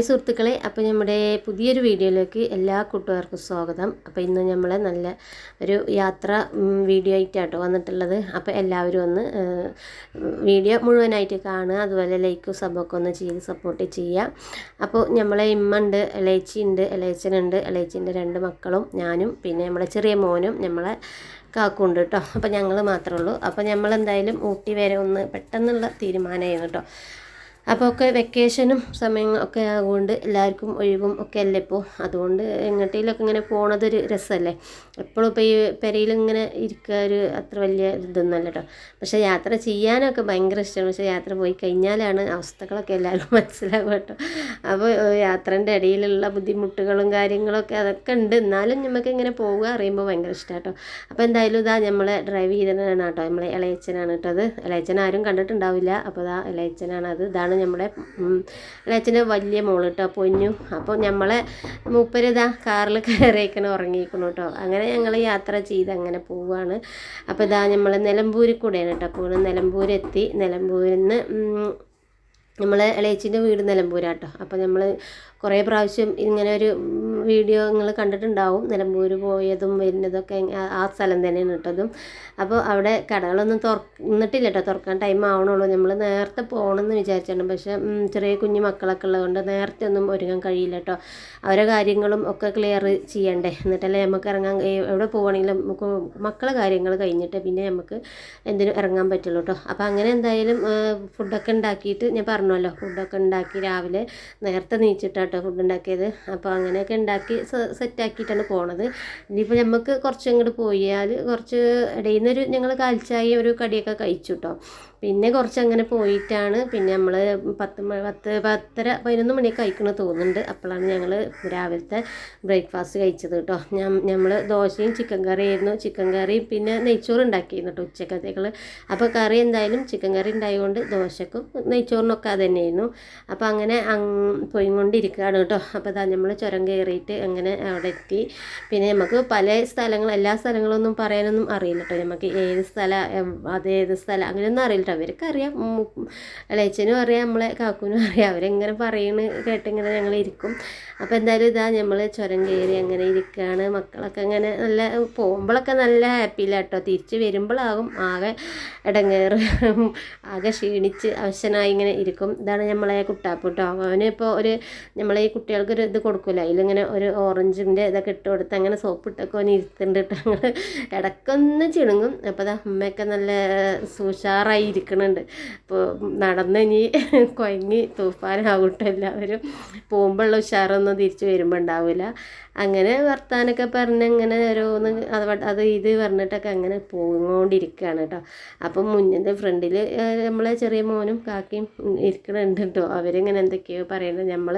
Hi സുഹൃത്തുക്കളെ അപ്പോൾ നമ്മുടെ പുതിയൊരു വീഡിയോയിലേക്ക് എല്ലാ കൂട്ടുകാർക്കും സ്വാഗതം. അപ്പോൾ ഇന്ന് നമ്മൾ നല്ല ഒരു യാത്ര വീഡിയോ ആയിട്ടാട്ടോ വന്നിട്ടുള്ളത്. അപ്പോൾ എല്ലാവരും ഒന്ന് വീഡിയോ മുഴുവനായിട്ട് കാണുക അതുപോലെ ലൈക്കും സബൊക്കെ ഒന്ന് ചെയ്ത് സപ്പോർട്ട് ചെയ്യുക. അപ്പോൾ നമ്മളെ ഇമ്മ ഉണ്ട് ഇളയച്ചി ഉണ്ട് ഇളയച്ചനുണ്ട് ഇളയച്ചിന്റെ രണ്ട് മക്കളും ഞാനും പിന്നെ നമ്മളെ ചെറിയ മോനും നമ്മളെ കാക്കുണ്ട് കേട്ടോ. അപ്പോൾ ഞങ്ങൾ മാത്രമേ ഉള്ളൂ. അപ്പോൾ നമ്മളെന്തായാലും ഊട്ടി വരെ ഒന്ന് പെട്ടെന്നുള്ള തീരുമാനമായിരുന്നു കേട്ടോ. അപ്പോൾ ഒക്കെ വെക്കേഷനും സമയം ഒക്കെ എല്ലാവർക്കും ഒഴിവും ഒക്കെ അല്ലേ ഇപ്പോൾ അതുകൊണ്ട് എങ്ങോട്ടേലൊക്കെ ഇങ്ങനെ പോണതൊരു രസമല്ലേ എപ്പോഴും ഇപ്പോൾ ഈ പെരയിൽ ഇങ്ങനെ ഇരിക്കുക ഒരു അത്ര വലിയ ഇതൊന്നുമല്ല കേട്ടോ പക്ഷേ യാത്ര ചെയ്യാനൊക്കെ ഭയങ്കര ഇഷ്ടമാണ് പക്ഷേ യാത്ര പോയി കഴിഞ്ഞാലാണ് അവസ്ഥകളൊക്കെ എല്ലാവർക്കും മനസ്സിലാവുക കേട്ടോ അപ്പോൾ യാത്രേന്റെ ഇടയിലുള്ള ബുദ്ധിമുട്ടുകളും കാര്യങ്ങളൊക്കെ അതൊക്കെ ഉണ്ട് എന്നാലും നമുക്ക് ഇങ്ങനെ പോവുക അറിയുമ്പോൾ ഭയങ്കര ഇഷ്ടമാണ് കേട്ടോ അപ്പോൾ എന്തായാലും ഇതാ നമ്മളെ ഡ്രൈവ് ചെയ്തതാണ് കേട്ടോ നമ്മളെ ഇളയച്ചനാണ് കേട്ടോ അത്. ഇളയച്ചൻ ആരും കണ്ടിട്ടുണ്ടാവില്ല. അപ്പോൾ ഇതാ ഇളയച്ചനാണ് അത്. ഇതാണ് നമ്മുടെ അച്ഛന്റെ വലിയ മോൾ കേട്ടോ പൊന്നു. അപ്പോൾ നമ്മളെ മൂപ്പരിതാ കാറിൽ കയറിയേക്കണം ഉറങ്ങിയിരിക്കണം കേട്ടോ അങ്ങനെ ഞങ്ങൾ യാത്ര ചെയ്ത് അങ്ങനെ പോവുകയാണ് അപ്പോൾ ഇതാ നമ്മൾ നിലമ്പൂരിൽ കൂടെയാണ് കേട്ടോ പോകുന്നത് നിലമ്പൂരെത്തി. നിലമ്പൂരിൽ നിന്ന് നമ്മൾ ഇളയച്ചിന്റെ വീട് നിലമ്പൂരാട്ടോ അപ്പോൾ നമ്മൾ കുറേ പ്രാവശ്യം ഇങ്ങനെ ഒരു വീഡിയോ നിങ്ങൾ കണ്ടിട്ടുണ്ടാവും. നിലമ്പൂർ പോയതും വരുന്നതൊക്കെ ആ- സ്ഥലം തന്നെയാണ് കേട്ടതും അപ്പോൾ അവിടെ കടകളൊന്നും തുറന്നിട്ടില്ല കേട്ടോ തുറക്കാൻ ടൈം ആവണുള്ളൂ. നമ്മൾ നേരത്തെ പോകണമെന്ന് വിചാരിച്ചിട്ടുണ്ട്. പക്ഷേ ചെറിയ കുഞ്ഞു മക്കളൊക്കെ ഉള്ളതുകൊണ്ട് നേരത്തെ ഒന്നും ഒരുങ്ങാൻ കഴിയില്ല കേട്ടോ. അവരെ കാര്യങ്ങളും ഒക്കെ ക്ലിയർ ചെയ്യണ്ടേ. എന്നിട്ടല്ലേ നമുക്ക് ഇറങ്ങാൻ എവിടെ പോകണമെങ്കിലും മക്കളെ കാര്യങ്ങൾ കഴിഞ്ഞിട്ട് പിന്നെ നമുക്ക് എന്തിനും ഇറങ്ങാൻ പറ്റുള്ളൂ കേട്ടോ. അപ്പോൾ അങ്ങനെ എന്തായാലും ഫുഡൊക്കെ ഉണ്ടാക്കിയിട്ട് ഞാൻ പറഞ്ഞല്ലോ. ഫുഡൊക്കെ ഉണ്ടാക്കി രാവിലെ നേരത്തെ നീച്ചിട്ടാട്ടോ ഫുഡ് ഉണ്ടാക്കിയത്. അപ്പോൾ അങ്ങനെയൊക്കെ ഉണ്ടാക്കി സെറ്റാക്കിയിട്ടാണ് പോണത്. ഇനിയിപ്പോൾ നമുക്ക് കുറച്ച് അങ്ങോട്ട് പോയാൽ കുറച്ച് ഇടയിൽ നിന്നൊരു ഞങ്ങൾ കാൽച്ചായി ഒരു കടിയൊക്കെ കഴിച്ചു കേട്ടോ പിന്നെ കുറച്ച് അങ്ങനെ പോയിട്ടാണ് പിന്നെ നമ്മൾ പത്ത് പത്ത് പത്തര പതിനൊന്ന് മണിയൊക്കെ കഴിക്കണമെന്ന് തോന്നുന്നുണ്ട്. അപ്പോഴാണ് ഞങ്ങൾ രാവിലത്തെ ബ്രേക്ക്ഫാസ്റ്റ് കഴിച്ചത് കേട്ടോ നമ്മൾ ദോശയും ചിക്കൻ കറിയായിരുന്നു. ചിക്കൻ കറിയും പിന്നെ നെയ്ച്ചോറ് ഉണ്ടാക്കിയിരുന്നു കേട്ടോ ഉച്ചക്കത്തേക്കൾ അപ്പോൾ കറി എന്തായാലും ചിക്കൻ കറി ഉണ്ടായതുകൊണ്ട് ദോശക്കും നെയ്ച്ചോറിനൊക്കെ അത് തന്നെയായിരുന്നു അപ്പോൾ അങ്ങനെ അങ്ങ് പോയിക്കൊണ്ടിരിക്കുകയാണ് കേട്ടോ അപ്പോൾ അതാ നമ്മൾ ചുരം കയറിയിട്ട് അങ്ങനെ അവിടെ എത്തി. പിന്നെ നമുക്ക് പല സ്ഥലങ്ങൾ എല്ലാ സ്ഥലങ്ങളൊന്നും പറയാനൊന്നും അറിയില്ല കേട്ടോ നമുക്ക് ഏത് സ്ഥലം അതേത് സ്ഥലം അങ്ങനെയൊന്നും അറിയില്ല കേട്ടോ അവർക്ക് അറിയാം ഇളയച്ചനും അറിയാം നമ്മളെ കാക്കുനും അറിയാം. അവരെങ്ങനെ പറയുന്നു കേട്ടിങ്ങനെ ഞങ്ങൾ ഇരിക്കും. അപ്പോൾ എന്തായാലും ഇതാ നമ്മൾ ചുരം കയറി അങ്ങനെ ഇരിക്കുകയാണ് മക്കളൊക്കെ അങ്ങനെ നല്ല പോകുമ്പോഴൊക്കെ നല്ല ഹാപ്പിയില്ല കേട്ടോ തിരിച്ച് വരുമ്പോഴാകും ആകെ ഇടങ്ങേറ് ആകെ ക്ഷീണിച്ച് അവശനായി ഇങ്ങനെ ഇരിക്കും. ഇതാണ് നമ്മളെ കുട്ടാപ്പ് കേട്ടോ അവനിപ്പോൾ ഒരു നമ്മളെ ഈ കുട്ടികൾക്ക് ഒരു ഇത് കൊടുക്കില്ല അതിലിങ്ങനെ ഒരു ഓറഞ്ചിന്റെ ഇതൊക്കെ ഇട്ട് കൊടുത്ത് അങ്ങനെ സോപ്പ് ഇട്ടൊക്കെ അവന് ഇരുത്തുന്നുണ്ട് ഞങ്ങൾ ഇടയ്ക്കൊന്ന് ചിണുങ്ങും. അപ്പോൾ അത് അമ്മയൊക്കെ നല്ല സുഷാറായി ഇരിക്കണുണ്ട്. അപ്പോൾ നടന്ന് ഇനി കുഴങ്ങി തൂഫാനാവട്ടെ എല്ലാവരും. പോകുമ്പോഴുള്ള ഉഷാറൊന്നും തിരിച്ച് വരുമ്പോൾ ഉണ്ടാവില്ല അങ്ങനെ വർത്താനൊക്കെ പറഞ്ഞ് അങ്ങനെ ഓരോന്ന് അത് അത് ഇത് പറഞ്ഞിട്ടൊക്കെ അങ്ങനെ പോയിക്കൊണ്ടിരിക്കുകയാണ് കേട്ടോ അപ്പം മുന്നിന്റെ ഫ്രണ്ടിൽ നമ്മളെ ചെറിയ മോനും കാക്കയും ഇരിക്കണുണ്ട് കേട്ടോ അവരിങ്ങനെ എന്തൊക്കെയോ പറയുന്നത് നമ്മൾ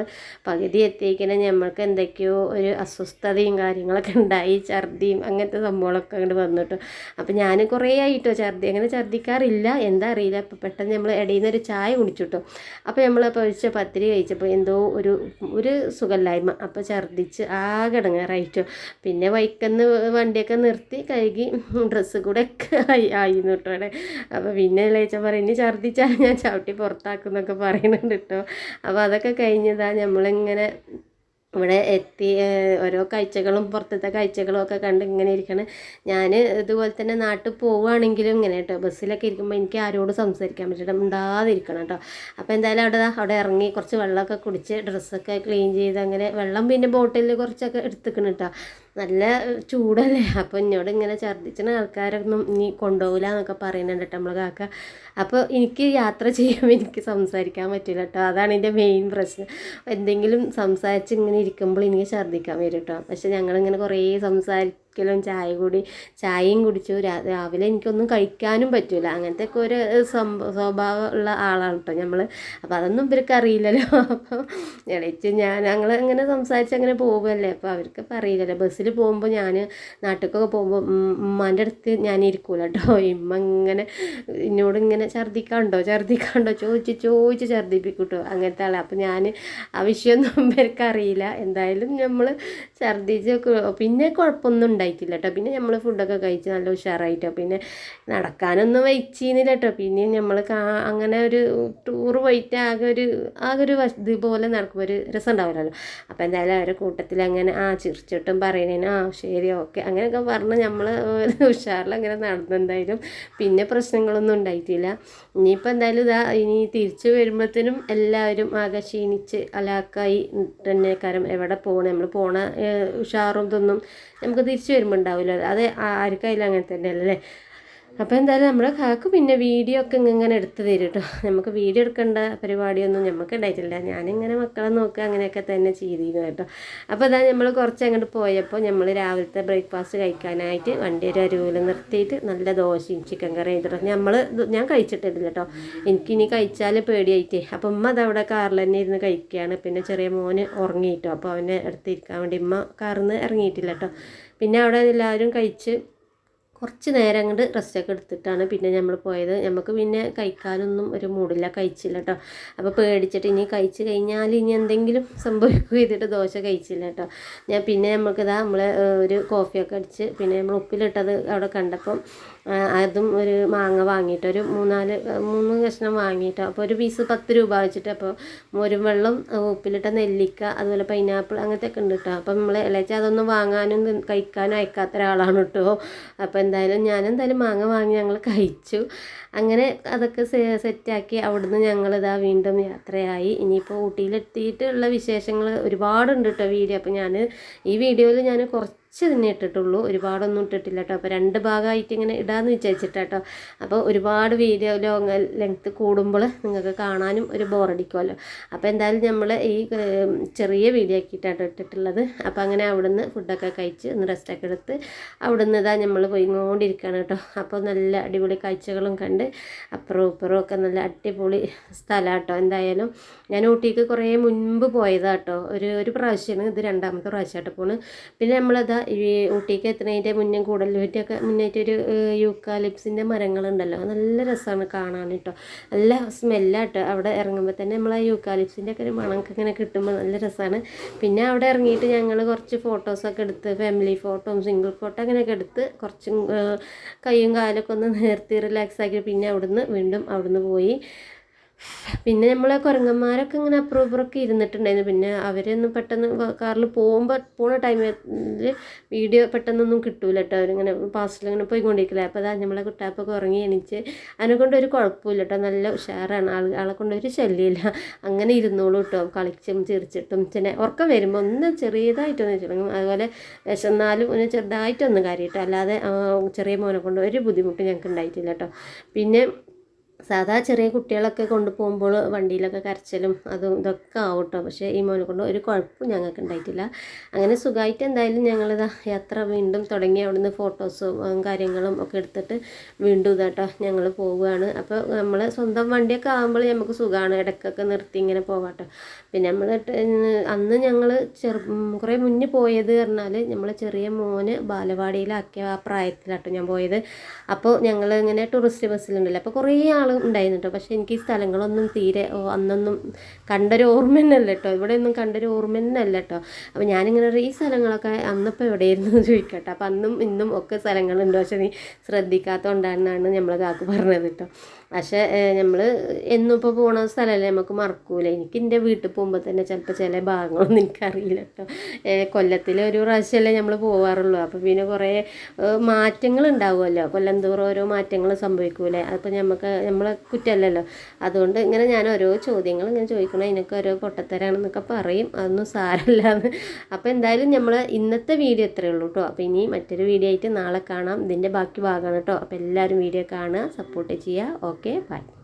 പകുതി എത്തിക്കണേ നമ്മൾക്ക് എന്തൊക്കെയോ ഒരു അസ്വസ്ഥതയും കാര്യങ്ങളൊക്കെ ഉണ്ടായി. ഛർദിയും അങ്ങനത്തെ സംഭവങ്ങളൊക്കെ അങ്ങോട്ട് വന്നു കേട്ടോ അപ്പം ഞാൻ കുറേ ആയിട്ടോ ഛർദി. അങ്ങനെ ഛർദിക്കാറില്ല. എന്താ അറിയില്ല. അപ്പം പെട്ടെന്ന് നമ്മൾ ഇടയിൽ നിന്ന് ഒരു ചായ കുടിച്ചു കേട്ടോ അപ്പോൾ നമ്മൾ പൊഴിച്ച പത്തിരി കഴിച്ചപ്പോൾ എന്തോ ഒരു ഒരു സുഖമില്ലായ്മ. അപ്പോൾ ഛർദിച്ച് ആകെ റൈറ്റോ പിന്നെ വൈക്കന്ന് വണ്ടിയൊക്കെ നിർത്തി കഴുകി ഡ്രസ്സ് കൂടെ ആയി ആയിരുന്നു കേട്ടോ അവിടെ. അപ്പോൾ പിന്നെ ലേച്ച പറയും ഇനി ഛർദ്ദിച്ചാൽ ഞാൻ ചവിട്ടി പുറത്താക്കുന്നൊക്കെ പറയുന്നുണ്ട് കേട്ടോ. അപ്പോൾ അതൊക്കെ കഴിഞ്ഞതാണ് നമ്മളിങ്ങനെ ഇവിടെ എത്തി ഓരോ കാഴ്ചകളും പുറത്തത്തെ കാഴ്ചകളും ഒക്കെ കണ്ട് ഇങ്ങനെ ഇരിക്കണം. ഞാൻ ഇതുപോലെ തന്നെ നാട്ടിൽ പോവുകയാണെങ്കിലും ഇങ്ങനെ കേട്ടോ. ബസ്സിലൊക്കെ ഇരിക്കുമ്പോൾ എനിക്ക് ആരോട് സംസാരിക്കാൻ പറ്റില്ല. ഉണ്ടാതിരിക്കണം കേട്ടോ. അപ്പോൾ എന്തായാലും അവിടെ അവിടെ ഇറങ്ങി കുറച്ച് വെള്ളമൊക്കെ കുടിച്ച് ഡ്രസ്സൊക്കെ ക്ലീൻ ചെയ്ത് അങ്ങനെ വെള്ളം പിന്നെ ബോട്ടിലിൽ കുറച്ചൊക്കെ എടുത്തിക്കണം കേട്ടോ. നല്ല ചൂടല്ലേ? അപ്പോൾ എന്നോട് ഇങ്ങനെ ഛർദ്ദിച്ചിന് ആൾക്കാരൊന്നും ഇനി കൊണ്ടുപോകില്ല എന്നൊക്കെ പറയുന്നുണ്ട് കേട്ടോ നമ്മൾ കാക്ക. അപ്പോൾ എനിക്ക് യാത്ര ചെയ്യുമ്പോൾ എനിക്ക് സംസാരിക്കാൻ പറ്റില്ല കേട്ടോ അതാണ് എന്റെ മെയിൻ പ്രശ്നം. എന്തെങ്കിലും സംസാരിച്ച് ഇങ്ങനെ ഇരിക്കുമ്പോൾ എനിക്ക് ഛർദ്ദിക്കാൻ വരും കേട്ടോ പക്ഷെ ഞങ്ങളിങ്ങനെ കുറേ സംസാരിക്കലും ചായ കൂടി ചായയും കുടിച്ചു. രാവിലെ എനിക്കൊന്നും കഴിക്കാനും പറ്റില്ല അങ്ങനത്തെ ഒക്കെ ഒരു സ്വഭാവം ഉള്ള ആളാണ് കേട്ടോ നമ്മൾ അപ്പോൾ അതൊന്നും ഇവർക്ക് അറിയില്ലല്ലോ. അപ്പോൾ ഇളയിച്ച് ഞാൻ ഞങ്ങൾ ഇങ്ങനെ സംസാരിച്ച് അങ്ങനെ പോകുമല്ലേ അപ്പോൾ അവർക്ക് അറിയില്ലല്ലോ. ബസ്സിൽ പോകുമ്പോൾ ഞാൻ നാട്ടിലേക്കൊക്കെ പോകുമ്പോൾ ഉമ്മാന്റെ അടുത്ത് ഞാൻ ഇരിക്കൂല കേട്ടോ ഇമ്മ ഇങ്ങനെ എന്നോട് ഇങ്ങനെ ഛർദ്ദിക്കാണ്ടോ ഛർദ്ദിക്കാണ്ടോ? ചോദിച്ച് ചോദിച്ച് ഛർദ്ദിപ്പിക്കും അങ്ങനത്തെ ആളാണ് അപ്പോൾ ഞാൻ ആ വിഷയമൊന്നും ഇവർക്ക് അറിയില്ല. എന്തായാലും നമ്മൾ ഛർദ്ദിച്ച് പിന്നെ കുഴപ്പമൊന്നും ഉണ്ടായിട്ടില്ല കേട്ടോ പിന്നെ നമ്മൾ ഫുഡൊക്കെ കഴിച്ച് നല്ല ഉഷാറായിട്ടോ. പിന്നെ നടക്കാനൊന്നും വെച്ചിരുന്നില്ല കേട്ടോ പിന്നെ നമ്മൾ അങ്ങനെ ഒരു ടൂർ പോയിട്ട് ആകെ ഒരു ആകെ ഒരു ഇതുപോലെ നടക്കുമ്പോൾ ഒരു രസം ഉണ്ടാവില്ലല്ലോ അപ്പോൾ എന്തായാലും അവരുടെ കൂട്ടത്തിൽ അങ്ങനെ ആ ചിരിച്ചിട്ടും പറയുന്നതിന് ആ ശരി ഓക്കെ അങ്ങനെയൊക്കെ പറഞ്ഞ് നമ്മൾ ഉഷാറിൽ അങ്ങനെ നടന്നെന്തായാലും പിന്നെ പ്രശ്നങ്ങളൊന്നും ഉണ്ടായിട്ടില്ല. ഇനിയിപ്പോൾ എന്തായാലും ഇതാ ഇനി തിരിച്ചു വരുമ്പോഴത്തേനും എല്ലാവരും ആകെ ക്ഷീണിച്ച് അലാക്കായി തന്നെ കാരണം എവിടെ പോകണം നമ്മൾ പോണ ഉഷാറും ഇതൊന്നും നമുക്ക് തിരിച്ചു വരുമ്പോൾ ഉണ്ടാവില്ല അത് ആർക്കായാലും അങ്ങനെ തന്നെയല്ലേ. അപ്പോൾ എന്തായാലും നമ്മുടെ കാക്ക് പിന്നെ വീഡിയോ ഒക്കെ ഇങ്ങനെ എടുത്ത് തരും കേട്ടോ നമുക്ക് വീഡിയോ എടുക്കേണ്ട പരിപാടിയൊന്നും നമുക്ക് ഉണ്ടായിട്ടില്ല ഞാനിങ്ങനെ മക്കളെ നോക്കുക അങ്ങനെയൊക്കെ തന്നെ ചെയ്തിരുന്നു കേട്ടോ. അപ്പോൾ ഇതാ നമ്മൾ കുറച്ച് അങ്ങോട്ട് പോയപ്പോൾ നമ്മൾ രാവിലത്തെ ബ്രേക്ക്ഫാസ്റ്റ് കഴിക്കാനായിട്ട് വണ്ടി ഒരു അരുവിൽ നിർത്തിയിട്ട് നല്ല ദോശയും ചിക്കൻ കറി ചെയ്തിട്ടോ നമ്മൾ ഞാൻ കഴിച്ചിട്ടില്ല കേട്ടോ എനിക്കിനി കഴിച്ചാൽ പേടിയായിട്ടേ. അപ്പം ഉമ്മ അതവിടെ കാറിൽ തന്നെ ഇരുന്ന് കഴിക്കുകയാണ് പിന്നെ ചെറിയ മോന് ഉറങ്ങിയിട്ടോ. അപ്പോൾ അവനെ അടുത്തിരിക്കാൻ വേണ്ടി ഉമ്മ കാറിൽ നിന്ന് ഇറങ്ങിയിട്ടില്ല കേട്ടോ പിന്നെ അവിടെ എല്ലാവരും കഴിച്ച് കുറച്ച് നേരം അങ്ങോട്ട് റെസ്റ്റൊക്കെ എടുത്തിട്ടാണ് പിന്നെ നമ്മൾ പോയത്. നമുക്ക് പിന്നെ കഴിക്കാനൊന്നും ഒരു മൂടില്ല കഴിച്ചില്ല കേട്ടോ അപ്പോൾ പേടിച്ചിട്ട് ഇനി കഴിച്ച് കഴിഞ്ഞാൽ ഇനി എന്തെങ്കിലും സംഭവിക്കുക ചെയ്തിട്ട് ദോശ കഴിച്ചില്ല കേട്ടോ ഞാൻ പിന്നെ നമുക്കിതാ നമ്മൾ ഒരു കോഫിയൊക്കെ അടിച്ച് പിന്നെ നമ്മൾ ഉപ്പിലിട്ടത് അവിടെ കണ്ടപ്പം അതും ഒരു മാങ്ങ വാങ്ങിയിട്ട് ഒരു മൂന്നാൽ മൂന്ന് കഷ്ണം വാങ്ങിയിട്ട്. അപ്പോൾ ഒരു പീസ് പത്ത് രൂപ വെച്ചിട്ട് അപ്പോൾ മോരും വെള്ളം ഉപ്പിലിട്ട നെല്ലിക്ക അതുപോലെ പൈനാപ്പിൾ അങ്ങനത്തെ ഒക്കെ ഉണ്ട് കേട്ടോ അപ്പം നമ്മൾ ഇളച്ച അതൊന്നും വാങ്ങാനും കഴിക്കാനും അയക്കാത്ത ഒരാളാണ് കേട്ടോ അപ്പോൾ എന്തായാലും ഞാനെന്തായാലും മാങ്ങ വാങ്ങി ഞങ്ങൾ കഴിച്ചു. അങ്ങനെ അതൊക്കെ സെറ്റാക്കി അവിടുന്ന് ഞങ്ങളിതാ വീണ്ടും യാത്രയായി. ഇനിയിപ്പോൾ ഊട്ടിയിലെത്തിയിട്ടുള്ള വിശേഷങ്ങൾ ഒരുപാടുണ്ട് കേട്ടോ വീഡിയോ. അപ്പോൾ ഞാൻ ഈ വീഡിയോയിൽ ഞാൻ കുറച്ച് തന്നെ ഇട്ടിട്ടുള്ളൂ. ഒരുപാടൊന്നും ഇട്ടിട്ടില്ല കേട്ടോ അപ്പോൾ രണ്ട് ഭാഗമായിട്ട് ഇങ്ങനെ ഇടാമെന്ന് വിചാരിച്ചിട്ടാട്ടോ. അപ്പോൾ ഒരുപാട് വീഡിയോ ലോങ് ലെങ്ത്ത് കൂടുമ്പോൾ നിങ്ങൾക്ക് കാണാനും ഒരു ബോറടിക്കുമല്ലോ അപ്പോൾ എന്തായാലും നമ്മൾ ഈ ചെറിയ വീഡിയോ ആക്കിയിട്ടാണ് ഇട്ടിട്ടുള്ളത്. അപ്പോൾ അങ്ങനെ അവിടുന്ന് ഫുഡൊക്കെ കഴിച്ച് ഒന്ന് റെസ്റ്റൊക്കെ എടുത്ത് അവിടുന്ന് ഇതാ നമ്മൾ പോയിക്കൊണ്ടിരിക്കുകയാണ് കേട്ടോ അപ്പോൾ നല്ല അടിപൊളി കാഴ്ചകളും കണ്ട് അപ്പുറവും ഇപ്പുറവും ഒക്കെ നല്ല അടിപൊളി സ്ഥലമാണ് കേട്ടോ എന്തായാലും ഞാൻ ഊട്ടിക്ക് കുറേ മുൻപ് പോയതാട്ടോ. ഒരു ഒരു പ്രാവശ്യമാണ് ഇത് രണ്ടാമത്തെ പ്രാവശ്യമായിട്ട് പോണ്. പിന്നെ നമ്മളതാ ഈ ഊട്ടിക്ക് എത്തുന്നതിന്റെ മുന്നേ കൂടലൂറ്റൊക്കെ മുന്നേറ്റ് ഒരു യൂക്കാലിപ്സിന്റെ മരങ്ങളുണ്ടല്ലോ. നല്ല രസമാണ് കാണാൻ കേട്ടോ നല്ല സ്മെല്ലാട്ടോ. അവിടെ ഇറങ്ങുമ്പോൾ തന്നെ നമ്മൾ ആ യൂക്കാലിപ്സിന്റെ ഒക്കെ ഒരു മണമൊക്കെ ഇങ്ങനെ കിട്ടുമ്പോൾ നല്ല രസമാണ് പിന്നെ അവിടെ ഇറങ്ങിയിട്ട് ഞങ്ങൾ കുറച്ച് ഫോട്ടോസൊക്കെ എടുത്ത് ഫാമിലി ഫോട്ടോ സിംഗിൾ ഫോട്ടോ അങ്ങനെയൊക്കെ എടുത്ത് കുറച്ച് കൈയും കാലൊക്കെ ഒന്ന് നേർത്തി റിലാക്സ് ആക്കി. പിന്നെ അവിടുന്ന് വീണ്ടും അവിടുന്ന് പോയി. പിന്നെ നമ്മളെ കുരങ്ങന്മാരൊക്കെ ഇങ്ങനെ അപ്പുറം ഇപ്പുറമൊക്കെ ഇരുന്നിട്ടുണ്ടായിരുന്നു. പിന്നെ അവരൊന്നും പെട്ടെന്ന് കാറിൽ പോകുമ്പോൾ പോണ ടൈമിൽ വീഡിയോ പെട്ടെന്നൊന്നും കിട്ടൂല കേട്ടോ അവരിങ്ങനെ ഇങ്ങനെ പോയിക്കൊണ്ടിരിക്കില്ല. അപ്പോൾ അതാ നമ്മളെ കുട്ടാപ്പൊക്കെ ഉറങ്ങി എണീച്ച് അതിനെ കൊണ്ട് ഒരു കുഴപ്പമില്ല കേട്ടോ നല്ല ഉഷാറാണ്. ആൾ ആളെ കൊണ്ട് ഒരു ശല്യമില്ല അങ്ങനെ ഇരുന്നോളൂ കേട്ടോ കളിച്ചും ചിരിച്ചിട്ടും പിന്നെ ഉറക്കം വരുമ്പോൾ ഒന്ന് ചെറിയതായിട്ടൊന്ന് ചിറങ്ങും അതുപോലെ വിശന്നാലും ഒന്ന് ചെറുതായിട്ടൊന്ന് കാര്യമായിട്ടോ അല്ലാതെ ചെറിയ മോനെ കൊണ്ട് ഒരു ബുദ്ധിമുട്ട് ഞങ്ങൾക്ക് ഉണ്ടായിട്ടില്ല കേട്ടോ പിന്നെ സാധാ ചെറിയ കുട്ടികളൊക്കെ കൊണ്ടുപോകുമ്പോൾ വണ്ടിയിലൊക്കെ കരച്ചിലും അതും ഇതൊക്കെ ആവും കേട്ടോ പക്ഷേ ഈ മോനെ കൊണ്ട് ഒരു കുഴപ്പവും ഞങ്ങൾക്ക് ഉണ്ടായിട്ടില്ല. അങ്ങനെ സുഖമായിട്ട് എന്തായാലും ഞങ്ങളിതാ യാത്ര വീണ്ടും തുടങ്ങി. അവിടുന്ന് ഫോട്ടോസും കാര്യങ്ങളും ഒക്കെ എടുത്തിട്ട് വീണ്ടും ഇതാട്ടോ ഞങ്ങൾ പോവുകയാണ്. അപ്പോൾ നമ്മൾ സ്വന്തം വണ്ടിയൊക്കെ ആകുമ്പോൾ നമുക്ക് സുഖമാണ്. ഇടയ്ക്കൊക്കെ നിർത്തി ഇങ്ങനെ പോവാട്ടോ പിന്നെ നമ്മൾ അന്ന് ഞങ്ങൾ ചെറു കുറേ മുന്നേ പോയത് പറഞ്ഞാൽ നമ്മൾ ചെറിയ മോന് ബാലവാടിയിലാക്കിയ ആ പ്രായത്തിലാട്ടോ ഞാൻ പോയത്. അപ്പോൾ ഞങ്ങൾ ഇങ്ങനെ ടൂറിസ്റ്റ് ബസ്സിലുണ്ടല്ലോ അപ്പോൾ കുറേ ആൾ ഉണ്ടായിരുന്നു കേട്ടോ പക്ഷേ എനിക്ക് ഈ സ്ഥലങ്ങളൊന്നും തീരെ അന്നൊന്നും കണ്ടൊരു ഓർമ്മ തന്നെ അല്ല കേട്ടോ ഇവിടെ ഒന്നും കണ്ടൊരു ഓർമ്മ തന്നെ അല്ല കേട്ടോ അപ്പോൾ ഞാനിങ്ങനെ ഈ സ്ഥലങ്ങളൊക്കെ അന്നിപ്പോൾ എവിടെയായിരുന്നു എന്ന് ചോദിക്കട്ടെ. അപ്പോൾ അന്നും ഇന്നും ഒക്കെ സ്ഥലങ്ങളുണ്ട്. പക്ഷേ നീ ശ്രദ്ധിക്കാത്തതുകൊണ്ടാണെന്നാണ് നമ്മൾ കാക്ക് പറഞ്ഞത് കേട്ടോ പക്ഷേ നമ്മൾ എന്നും ഇപ്പോൾ പോണ സ്ഥലമല്ലേ നമുക്ക് മറക്കൂല. എനിക്ക് എന്റെ വീട്ടിൽ പോകുമ്പോൾ തന്നെ ചിലപ്പോൾ ചില ഭാഗങ്ങളൊന്നും എനിക്കറിയില്ല കേട്ടോ കൊല്ലത്തിൽ ഒരു പ്രാവശ്യമല്ലേ നമ്മൾ പോവാറുള്ളൂ. അപ്പോൾ പിന്നെ കുറേ മാറ്റങ്ങൾ ഉണ്ടാവുമല്ലോ കൊല്ലം തോറും ഓരോ മാറ്റങ്ങൾ സംഭവിക്കൂലേ? അപ്പോൾ നമുക്ക് നമ്മളെ കുറ്റമല്ലല്ലോ. അതുകൊണ്ട് ഇങ്ങനെ ഞാൻ ഓരോ ചോദ്യങ്ങൾ ഇങ്ങനെ ചോദിക്കണം. അതിനൊക്കെ ഓരോ പൊട്ടത്തരാണെന്നൊക്കെ പറയും. അതൊന്നും സാരമില്ലാന്ന്. അപ്പോൾ എന്തായാലും നമ്മൾ ഇന്നത്തെ വീഡിയോ ഇത്രയേ ഉള്ളൂ കേട്ടോ അപ്പോൾ ഇനി മറ്റൊരു വീഡിയോ ആയിട്ട് നാളെ കാണാം. ഇതിന്റെ ബാക്കി ഭാഗമാണ് കേട്ടോ അപ്പോൾ എല്ലാവരും വീഡിയോ കാണുക സപ്പോർട്ട് ചെയ്യുക. ഓക്കെ. okay bye.